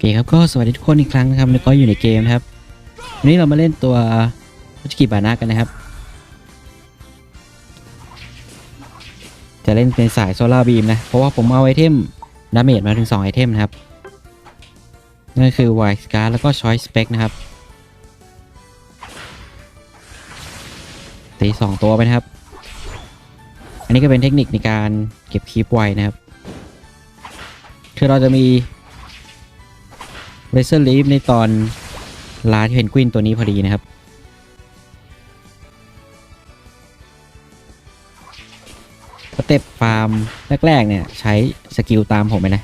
ครับก็สวัสดีทุกคนอีกครั้งนะครับแล้วก็อยู่ในเกมนะครับ วันนี้เรามาเล่นตัวพุชกิบานะกันนะครับ จะเล่นเป็นสายโซลาร์บีมนะ เพราะว่าผมเอาไอเทมดาเมจมาถึง 2 ไอเทมนะครับ นั่นคือไวส์การ์แล้วก็ชอยสเปกนะครับ ตีสองตัวไปนะครับ อันนี้ก็เป็นเทคนิคในการเก็บคีปไวนะครับ คือเราจะมี เรเซอร์ลีฟในตอนลาเพนกวินตัวนี้พอดีนะครับ สเต็ปฟาร์มแรกๆเนี่ย ใช้สกิลตามผมไปนะ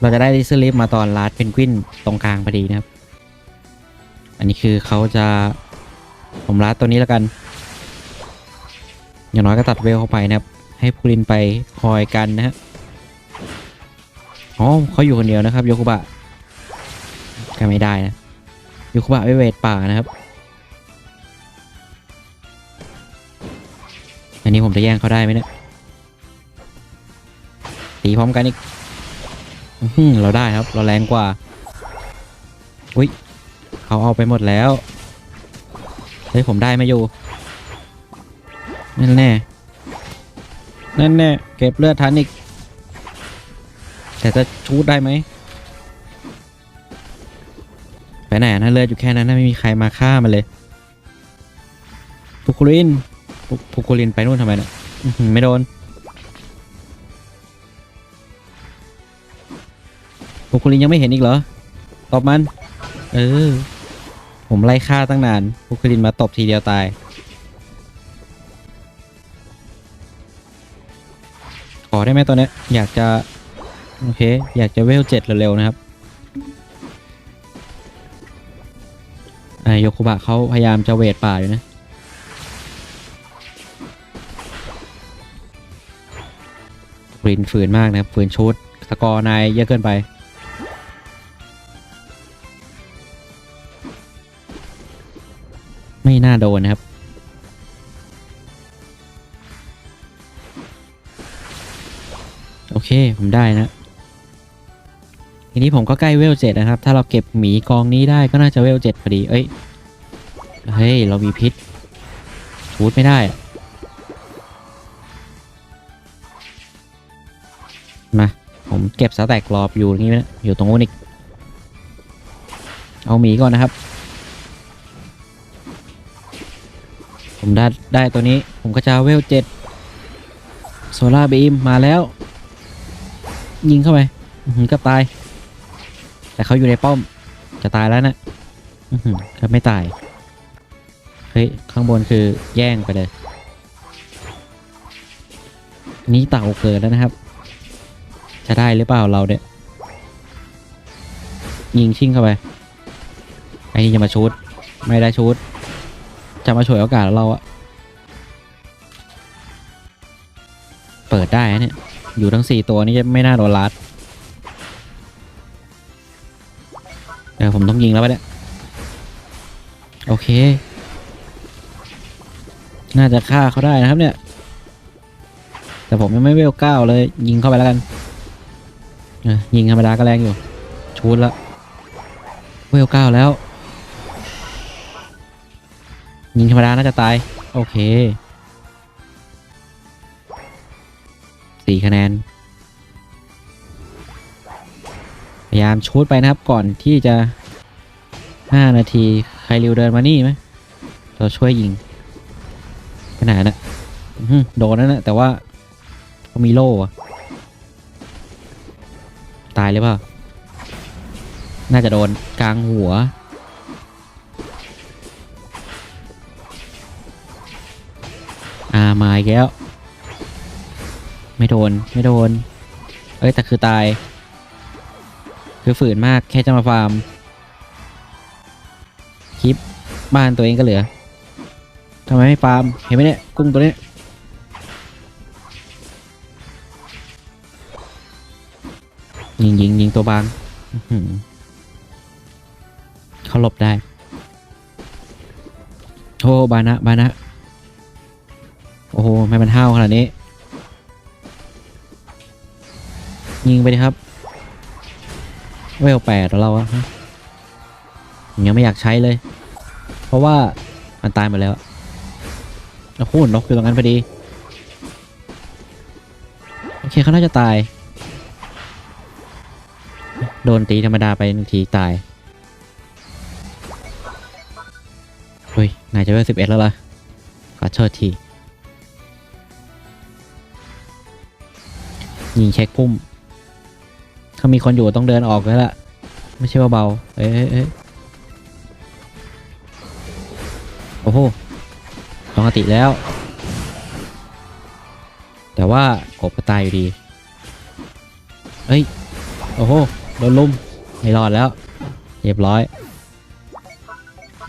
เราจะได้เรเซอร์ลีฟมาตอนลาเพนกวินตรงกลางพอดีนะครับ อันนี้คือเขาจะผมลาตัวนี้แล้วกัน อย่างน้อยก็ตัดเวลเข้าไปนะครับ ให้พูลินไปคอยกันนะฮะอ๋อเขาอยู่คนเดียวนะครับโยคุบะ ก็ไม่ได้นะโยคุบะไปเวทป่านะครับ อันนี้ผมจะแย่งเขาได้ไหมเนี่ยตีพร้อมกันอีกอืเราได้ครับ เราแรงกว่า อุ้ยเขาเอาไปหมดแล้ว เฮ้ย ผมได้ไม่อยู่ นั่นแน่ นั่นแน่ เก็บเลือดทันอีก แต่จะชูดได้ไหม ไปไหนนะเลือดอยู่แค่นั้นนะไม่มีใครมาฆ่ามันเลยพุกุลินพุกุลินไปนู่นทำไมเนี่ยไม่โดนพุกุลินยังไม่เห็นอีกเหรอตบมัน เออ ผมไล่ฆ่าตั้งนานพุกุลินมาตบทีเดียวตายขอได้ไหมตัวเนี้อยากจะ โอเค อยากจะเวลเจ็ดเร็วๆนะครับ โยคุบะเขาพยายามจะเวทป่าอยู่นะฟรินฝืนมากนะครับฝืนชุดสกอร์นายเยอะเกินไป ไม่น่าโดนนะครับโอเค ผมได้นะ ทีนี้ผมก็ใกล้เวลเจ็ดนะครับ ถ้าเราเก็บหมีกองนี้ได้ก็น่าจะเวลเจ็ดพอดี เอ้ย เฮ้ย เรามีพิษชูดไม่ได้ มา ผมเก็บสแต็กรอบอยู่อย่างนี้นะอยู่ตรงนู้นอีก เอาหมีก่อนนะครับ ผมได้ได้ตัวนี้ ผมก็จะเวลเจ็ดโซล่าบีมมาแล้ว ยิงเข้าไปอื้อหือก็ตาย แต่เขาอยู่ในป้อม จะตายแล้วนะอื้อหือก็ไม่ตาย เฮ้ย ข้างบนคือแย่งไปเลย นี่เต่าเกิดแล้วนะครับ จะได้หรือเปล่าเราเนี่ย ยิงชิ่งเข้าไป ไอ้นี่จะมาชูดไม่ได้ชูดจะมาฉวยโอกาสเราอะเปิดได้เนี่ย อยู่ทั้งสี่ตัวนี้จะไม่น่าโดนลัด ผมต้องยิงแล้วปะเนี่ยโอเค น่าจะฆ่าเขาได้นะครับเนี่ย แต่ผมยังไม่เวลเก้าเลย ยิงเข้าไปแล้วกันยิงธรรมดาก็แรงอยู่ ชูดแล้วเวลเก้าแล้ว ยิงธรรมดาน่าจะตาย โอเคสี่คะแนน พยายามชูดไปนะครับก่อนที่จะ ห้านาที ใครริวเดินมานี่ไหม เราช่วยยิงขนาดนะโดนนั่นนะแต่ว่าเขามีโล่ตายหรือเปล่า น่าจะโดนกลางหัว อ่า มาอีกแล้ว ไม่โดน ไม่โดน เอ้ย แต่คือตาย คือฝืนมากแค่จะมาฟาร์ม บ้านตัวเองก็เหลือทำไมไม่ฟาร์มเห็นไหมเนี่ยกุ้งตัวเนี้ยยิงยิงยิงตัวบางเขาหลบได้โอ้บานะบานะโอ้โหไม่มันห้าวขนาดนี้ ยิงไปดิครับเวลแปดเราอะยังไม่อยากใช้เลย ราะว่ามันตายหมดแล้วโอ้โหนกอยู่ตรงนั้นพอดี โอเคเขาน่าจะตาย โดนตีธรรมดาไปหนึ่งทีตาย เฮ้ย นายจะเวลสิบเอ็ดแล้วล่ะ ขอโทษทียิงเช็คพุ่ม ถ้ามีคนอยู่ต้องเดินออกแล้วล่ะ ไม่ใช่เบาๆเอ้ย เอ้ยเอ้ยโอ้โหปกติแล้ว แต่ว่ากบก็ตายอยู่ดีเอ้ย โอ้โห โดนลุม ไม่รอดแล้ว เรียบร้อย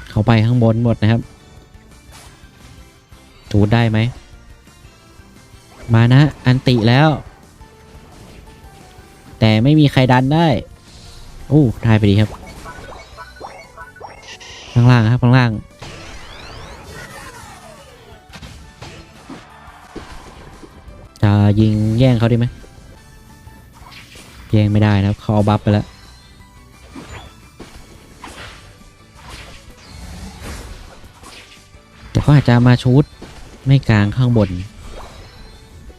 เขาไปข้างบนหมดนะครับถูดได้ไหม มานะ อันติแล้ว แต่ไม่มีใครดันได้ โอ้ทายไปดีครับ ข้างล่างครับ ข้างล่าง ยิงแย่งเขาดีไหมแย่งไม่ได้นะครับเขาเอาบัฟไปแล้วแต่เขาอาจจะมาชูดไม่กลางข้างบน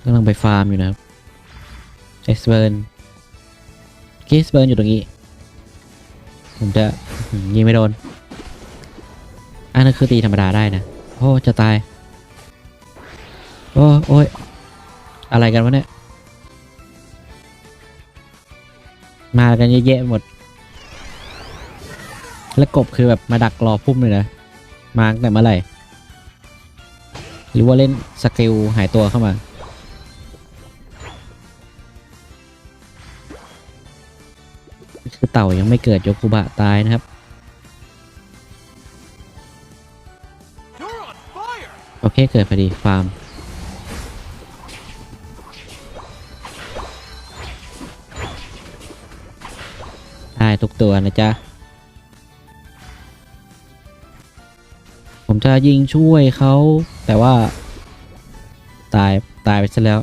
กำลังไปฟาร์มอยู่นะครับเอสเบิร์นกีสเบิร์นอยู่ตรงนี้ ผมจะยิงไม่โดน อันนั้นคือตีธรรมดาได้นะ โอ้ จะตาย โอ้โอ้ย อะไรกันวะเนี่ย มากันเยอะแยะหมด แล้วกบคือแบบมาดักรอพุ่มเลยนะ มาตั้งแต่เมื่อไหร่ หรือว่าเล่นสกิลหายตัวเข้ามา คือเต่ายังไม่เกิดโยคุบะตายนะครับ You're on fire! โอเคเกิดพอดีฟาร์ม ตัวนะจ๊ะ ผมจะยิงช่วยเขาแต่ว่า ตาย ตายไปซะแล้ว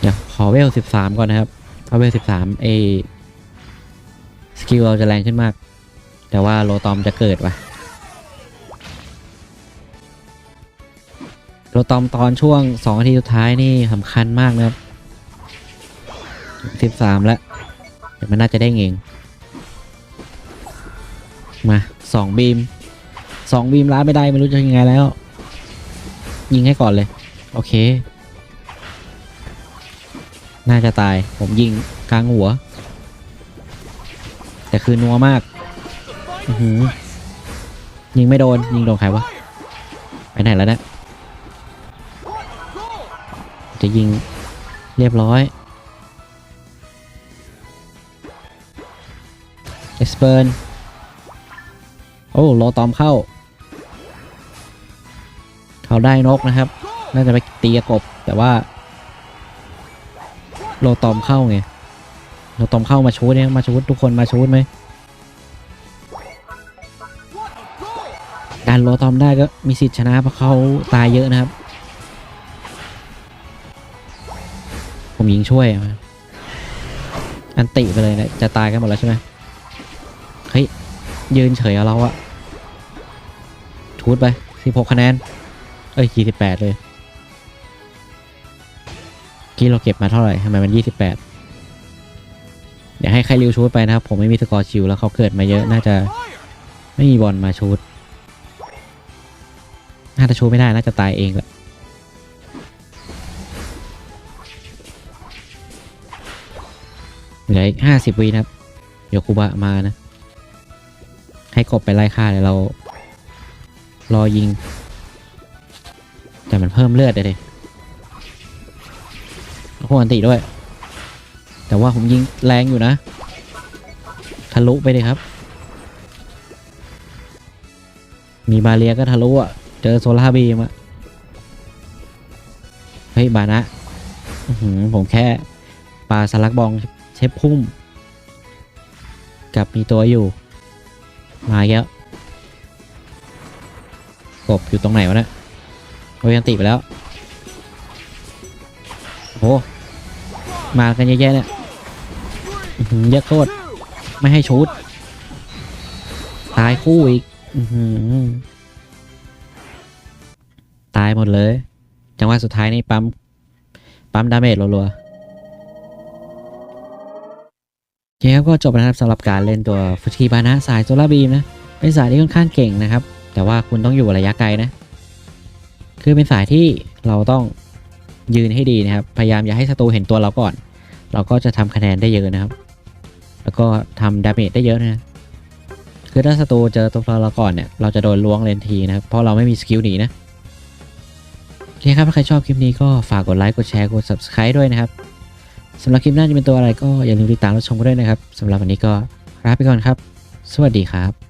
เดี๋ยวขอเวลสิบสามก่อนนะครับถ้าเวลสิบสามเอสกิลเราจะแรงขึ้นมาก แต่ว่าโลตอมจะเกิดวะโลตอมตอนช่วงสองนาทีสุดท้ายนี่สำคัญมากนะครับ สิบสามแล้วเดี๋ยวมันน่าจะได้เองมาสองบีมสองบีมล้าดไม่ได้ไม่รู้จะยังไงแล้ว ยิงให้ก่อนเลย โอเค น่าจะตายผมยิงกลางหัว แต่คือนัวมากอือหือยิงไม่โดน ยิงโดนใครวะ ไปไหนแล้วเนะ จะยิงเรียบร้อย เปิร์นโอ้โลตอมเข้า เขาได้นกนะครับ น่าจะไปตีกบแต่ว่าโลตอมเข้าไงโลตอมเข้ามาชูดเนี่ยมาชูดทุกคนมาชูดไหม What a goal! ดันโลตอมได้ก็มีสิทธิ์ชนะเพราะเขาตายเยอะนะครับ ผมยิงช่วย อันติไปเลยนะจะตายกันหมดแล้วใช่ไหม ยืนเฉยเอาเราอะทูดไป 16 คะแนน เอ้ย 28 เลยกี้เราเก็บมาเท่าไหร่ทำไมมัน 28 เดี๋ยวให้ใครริวชูดไปนะครับ ผมไม่มีสกอร์ชิวแล้วเขาเกิดมาเยอะ น่าจะไม่มีบอลมาชูดน่าจะชูดไม่ได้ น่าจะตายเองแหละเหลืออีกห้าสิบวินะครับเดี๋ยวคูบะมานะ ให้กบไปไล่ฆ่าเดี๋ยเรา รอยิง แต่มันเพิ่มเลือดเลยดิแล้วพวกอันติด้วย แต่ว่าผมยิงแรงอยู่นะ ทะลุไปเลยครับ มีบาเรียก็ทะลุอะ เจอโซล่าร์บีมอะ เฮ้ย บานะผมแค่ปลาสลักบองเชฟพุ่ม กับมีตัวอยู่ มาเยอะกบอยู่ตรงไหนวะเนะโอ้ยยันติไปแล้วโอ้โหมากันเยอะแยะเนี่ยเยอะโคตรไม่ให้ชุดตายคู่อีกตายหมดเลย จังหวะสุดท้ายนี่ปั๊ม ปั๊มดาเมจรัวๆ โอเคครับก็จบนะครับสำหรับการเล่นตัวฟุชิบานะสายโซลาบีมนะ เป็นสายที่ค่อนข้างเก่งนะครับ แต่ว่าคุณต้องอยู่ระยะไกลนะ คือเป็นสายที่เราต้องยืนให้ดีนะครับ พยายามอย่าให้ศัตรูเห็นตัวเราก่อน เราก็จะทำคะแนนได้เยอะนะครับ แล้วก็ทำดาเมจได้เยอะนะ คือถ้าศัตรูเจอตัวเราก่อนเนี่ย เราจะโดนล้วงเลนทีนะครับ เพราะเราไม่มีสกิลหนีนะโอเคครับถ้าใครชอบคลิปนี้ก็ฝากกดไลค์ กดแชร์ กด subscribe ด้วยนะครับ สำหรับคลิปหน้าจะเป็นตัวอะไรก็อย่าลืมติดตามรับชมกันด้วยนะครับสำหรับวันนี้ก็ลาไปก่อนครับ สวัสดีครับ